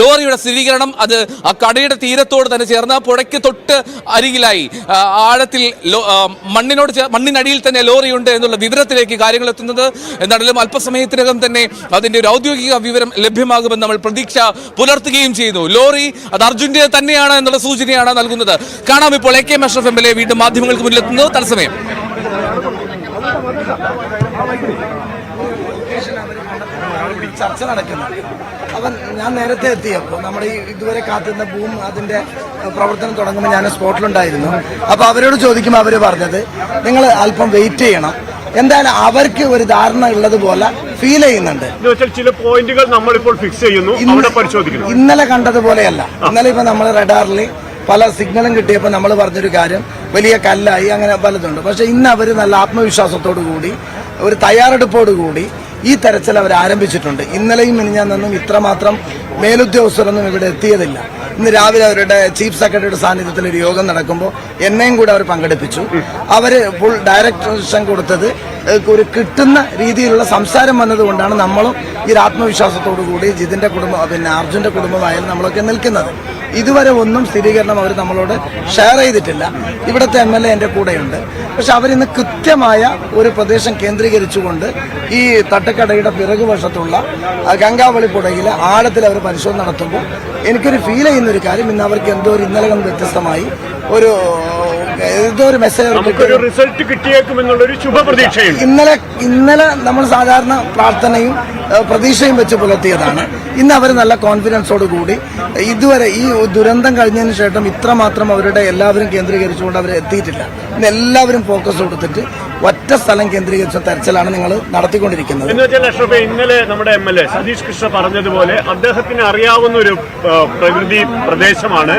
ലോറിയുടെ സ്ഥിരീകരണം അത് ആ കടയുടെ തീരത്തോട് തന്നെ ചേർന്ന് പുഴയ്ക്ക് തൊട്ട് അരികിലായി. ആഴത്തിൽ മണ്ണിനോട് മണ്ണിനടിയിൽ തന്നെ ലോറിയുണ്ട് എന്നുള്ള വിവരത്തിലേക്ക് കാര്യങ്ങൾ എത്തുന്നത്. എന്നാണെങ്കിലും അല്പസമയത്തിനകം തന്നെ അതിന്റെ ഒരു ഔദ്യോഗിക വിവരം ലഭ്യമാകുമെന്ന് നമ്മൾ പ്രതീക്ഷ പുലർത്തുകയും ചെയ്യുന്നു ലോറി അത് അർജുന്റെ തന്നെയാണ് എന്നുള്ള സൂചനയാണ് നൽകുന്നത്. കാണാം ഇപ്പോൾ എ കെ മഷ്റഫ് എം എൽ എ വീണ്ടും മാധ്യമങ്ങൾക്ക് മുന്നിലെത്തുന്നത്. തത്സമയം. ചർച്ച നടക്കുന്നു അവൻ ഞാൻ നേരത്തെ എത്തിയപ്പോൾ നമ്മുടെ ഈ ഇതുവരെ കാത്തുന്ന ഭൂമി അതിന്റെ പ്രവർത്തനം തുടങ്ങുമ്പോൾ ഞാൻ സ്പോട്ടിലുണ്ടായിരുന്നു. അപ്പോൾ അവരോട് ചോദിക്കുമ്പോൾ അവർ പറഞ്ഞത് നിങ്ങൾ അല്പം വെയിറ്റ് ചെയ്യണം. എന്തായാലും അവർക്ക് ഒരു ധാരണ ഉള്ളതുപോലെ ഫീൽ ചെയ്യുന്നുണ്ട്. ചില പോയിന്റുകൾ നമ്മളിപ്പോൾ ഫിക്സ് ചെയ്യുന്നു ഇന്നലെ കണ്ടതുപോലെയല്ല. ഇന്നലെ ഇപ്പൊ നമ്മൾ റഡാറിൽ പല സിഗ്നലും കിട്ടിയപ്പോൾ നമ്മൾ പറഞ്ഞൊരു കാര്യം വലിയ കല്ലായി അങ്ങനെ പലതുണ്ട്. പക്ഷേ ഇന്ന് അവർ നല്ല ആത്മവിശ്വാസത്തോടു കൂടി ഒരു തയ്യാറെടുപ്പോടു കൂടി ഈ തെരച്ചിൽ അവർ ആരംഭിച്ചിട്ടുണ്ട്. ഇന്നലെയും മിനിഞ്ഞാന്നും ഇത്രമാത്രം മേലുദ്യോഗസ്ഥരൊന്നും ഇവിടെ എത്തിയതില്ല. ഇന്ന് രാവിലെ അവരുടെ ചീഫ് സെക്രട്ടറിയുടെ സാന്നിധ്യത്തിൽ ഒരു യോഗം നടക്കുമ്പോൾ എന്നെയും കൂടെ അവർ പങ്കെടുപ്പിച്ചു. അവർ ഫുൾ ഡയറക്ഷൻ കൊടുത്തത് ഒരു കിട്ടുന്ന രീതിയിലുള്ള സംസാരം വന്നതുകൊണ്ടാണ് നമ്മളും ഈ ഒരു ആത്മവിശ്വാസത്തോടു കൂടി ജിതിന്റെ കുടുംബം പിന്നെ അർജുന്റെ കുടുംബമായാലും നമ്മളൊക്കെ നിൽക്കുന്നത്. ഇതുവരെ ഒന്നും സ്ഥിരീകരണം അവർ നമ്മളോട് ഷെയർ ചെയ്തിട്ടില്ല. ഇവിടുത്തെ എം എൽ എ എന്റെ കൂടെയുണ്ട്. പക്ഷെ അവരിന്ന് കൃത്യമായ ഒരു പ്രദേശം കേന്ദ്രീകരിച്ചുകൊണ്ട് ഈ തട്ടക്കടയുടെ പിറകുവശത്തുള്ള ഗംഗാവളി പുഴയിൽ ആഴത്തിൽ അവർ പരിശോധന നടത്തുമ്പോൾ എനിക്കൊരു ഫീൽ ചെയ്യുന്ന ഒരു കാര്യം ഇന്ന് അവർക്ക് എന്തോ ഒരു ഇന്നലെ കൊണ്ട് വ്യത്യസ്തമായി ഒരു എന്തോ ഒരു മെസ്സേജ് റിസൾട്ട് കിട്ടിയേക്കുമെന്നുള്ളൊരു ശുഭപ്രതീക്ഷയുണ്ട്. ഇന്നലെ ഇന്നലെ നമ്മൾ സാധാരണ പ്രാർത്ഥനയും പ്രതീക്ഷയും വെച്ച് പുലർത്തിയതാണ്. ഇന്ന് അവർ നല്ല കോൺഫിഡൻസോട് കൂടി ഇതുവരെ ഈ ദുരന്തം കഴിഞ്ഞതിന് ശേഷം ഇത്രമാത്രം അവരുടെ എല്ലാവരും കേന്ദ്രീകരിച്ചുകൊണ്ട് അവർ എത്തിയിട്ടില്ല. ഇന്ന് എല്ലാവരും ഫോക്കസ് കൊടുത്തിട്ട് ഒറ്റ സ്ഥലം കേന്ദ്രീകരിച്ച തെരച്ചിലാണ് നിങ്ങൾ നടത്തിക്കൊണ്ടിരിക്കുന്നത്. എന്ന് വെച്ചാൽ അഷ്റഫെ ഇന്നലെ നമ്മുടെ M L A Satish Krishna പറഞ്ഞതുപോലെ അദ്ദേഹത്തിന് അറിയാവുന്ന ഒരു പ്രകൃതി പ്രദേശമാണ്.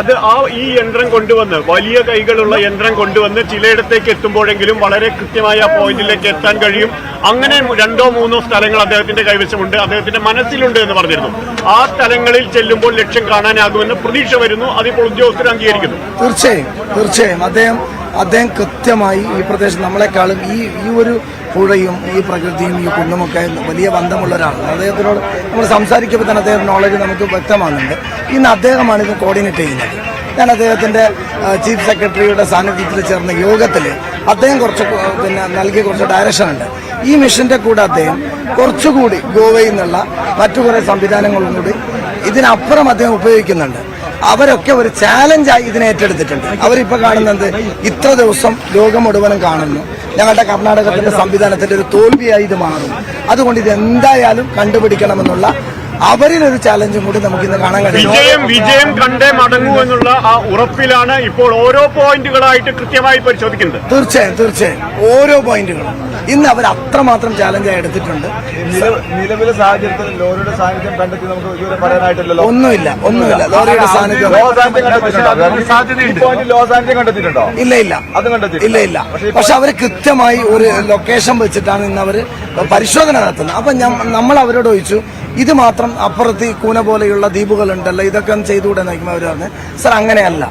അത് ആ ഈ യന്ത്രം കൊണ്ടുവന്ന് വലിയ കൈകളുള്ള യന്ത്രം കൊണ്ടുവന്ന് ചിലയിടത്തേക്ക് എത്തുമ്പോഴെങ്കിലും വളരെ കൃത്യമായ ആ പോയിന്റിലേക്ക് എത്താൻ കഴിയും. അങ്ങനെ രണ്ടോ മൂന്നോ സ്ഥലങ്ങൾ അദ്ദേഹത്തിന്റെ കൈവശമുണ്ട് അദ്ദേഹത്തിന്റെ മനസ്സിലുണ്ട് എന്ന് പറഞ്ഞിരുന്നു. ആ സ്ഥലങ്ങളിൽ ചെല്ലുമ്പോൾ ലക്ഷ്യം കാണാനാകുമെന്ന് പ്രതീക്ഷ വരുന്നു. അതിപ്പോൾ ഉദ്യോഗസ്ഥർ അംഗീകരിക്കുന്നു. തീർച്ചയായും തീർച്ചയായും. അദ്ദേഹം അദ്ദേഹം കൃത്യമായി ഈ പ്രദേശം നമ്മളെക്കാളും ഈ ഈ ഒരു പുഴയും ഈ പ്രകൃതിയും ഈ കുന്നുമൊക്കെ വലിയ ബന്ധമുള്ള ഒരാളാണ് അദ്ദേഹത്തിനോട് നമ്മൾ സംസാരിക്കുമ്പോൾ തന്നെ അദ്ദേഹം നോളജ് നമുക്ക് വ്യക്തമാകുന്നുണ്ട്. ഇന്ന് അദ്ദേഹമാണ് ഇത് കോർഡിനേറ്റ് ചെയ്യുന്നത്. ഞാൻ അദ്ദേഹത്തിന്റെ ചീഫ് സെക്രട്ടറിയുടെ സാന്നിധ്യത്തിൽ ചേർന്ന യോഗത്തിൽ അദ്ദേഹം കുറച്ച് പിന്നെ നൽകിയ കുറച്ച് ഡയറക്ഷൻ ഉണ്ട്. ഈ മിഷന്റെ കൂടെ അദ്ദേഹം കുറച്ചുകൂടി ഗോവയിൽ നിന്നുള്ള മറ്റു കുറേ സംവിധാനങ്ങളും കൂടി ഇതിനപ്പുറം അദ്ദേഹം ഉപയോഗിക്കുന്നുണ്ട്. അവരൊക്കെ ഒരു ചാലഞ്ചായി ഇതിനെ ഏറ്റെടുത്തിട്ടുണ്ട്. അവരിപ്പോ കാണുന്നത് ഇത്ര ദിവസം ലോകം മുഴുവനും കാണുന്നു. ഞങ്ങളുടെ കർണാടകത്തിന്റെ സംവിധാനത്തിന്റെ ഒരു തോൽവിയായി ഇത് മാറും. അതുകൊണ്ട് ഇത് എന്തായാലും കണ്ടുപിടിക്കണമെന്നുള്ള അവരിൽ ഒരു ചാലഞ്ചും കൂടി നമുക്ക് ഇന്ന് കാണാൻ കഴിയും. വിജയം വിജയം കണ്ടേ മടങ്ങൂ എന്നുള്ള ആ ഉറപ്പിലാണ് ഇപ്പോൾ ഓരോ പോയിന്റുകളായിട്ട് കൃത്യമായി പരിശോധിക്കുന്നത്. തീർച്ചയായും തീർച്ചയായും. ഓരോ പോയിന്റുകളും. ഇന്ന് അവർ അത്രമാത്രം ചാലഞ്ചായി എടുത്തിട്ടുണ്ട്. നില- നിലവിലെ സാഹചര്യത്തിൽ ലോറിയുടെ സാന്നിധ്യം കണ്ടെത്തി നമുക്ക് ഇതുവരെ പറയാനായിട്ടില്ലല്ലോ. ഒന്നുമില്ല ഒന്നുമില്ല. ലോറിയുടെ സാന്നിധ്യം കണ്ടെത്തിയിട്ടുണ്ടോ. ഇല്ല ഇല്ല. അത് കണ്ടെത്തി ഇല്ല ഇല്ല. പക്ഷെ അവർ കൃത്യമായി ഒരു ലൊക്കേഷൻ വെച്ചിട്ടാണ് ഇന്ന് അവർ പരിശോധന നടത്തുന്നത്. അപ്പൊ നമ്മൾ അവരോട് ചോദിച്ചു ഇത് മാത്രം അപ്പുറത്ത് ഈ കൂന പോലെയുള്ള ദ്വീപുകളുണ്ടല്ലോ. ഇതൊക്കെ ഒന്ന് ചെയ്തുകൂടെ നോക്കുമ്പോൾ അവർ പറഞ്ഞു സർ അങ്ങനെയല്ല.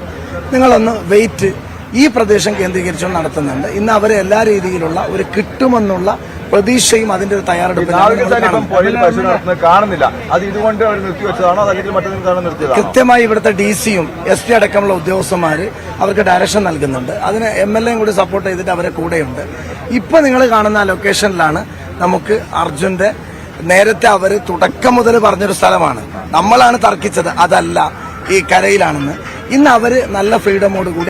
നിങ്ങളൊന്ന് വെയിറ്റ് ഈ പ്രദേശം കേന്ദ്രീകരിച്ചുകൊണ്ട് നടത്തുന്നുണ്ട്. ഇന്ന് അവരെ എല്ലാ രീതിയിലുള്ള ഒരു കിട്ടുമെന്നുള്ള പ്രതീക്ഷയും അതിന്റെ ഒരു തയ്യാറെടുപ്പ് കാണുന്നില്ല. അത് ഇതുകൊണ്ട് അവർ നിർത്തിവെച്ചതാണോ? കൃത്യമായി ഇവിടുത്തെ ഡി സിയും എസ് ടി അടക്കമുള്ള ഉദ്യോഗസ്ഥന്മാർ അവർക്ക് ഡയറക്ഷൻ നൽകുന്നുണ്ട്. അതിന് എം എൽ എയും കൂടി സപ്പോർട്ട് ചെയ്തിട്ട് അവരെ കൂടെയുണ്ട്. ഇപ്പൊ നിങ്ങൾ കാണുന്ന ലൊക്കേഷനിലാണ് നമുക്ക് അർജുന്റെ നേരത്തെ അവർ തുടക്കം മുതൽ പറഞ്ഞൊരു സ്ഥലമാണ്. നമ്മളാണ് തർക്കിച്ചത്. അതല്ല ഈ കരയിലാണെന്ന്. ഇന്ന് അവർ നല്ല ഫ്രീഡമോട് കൂടി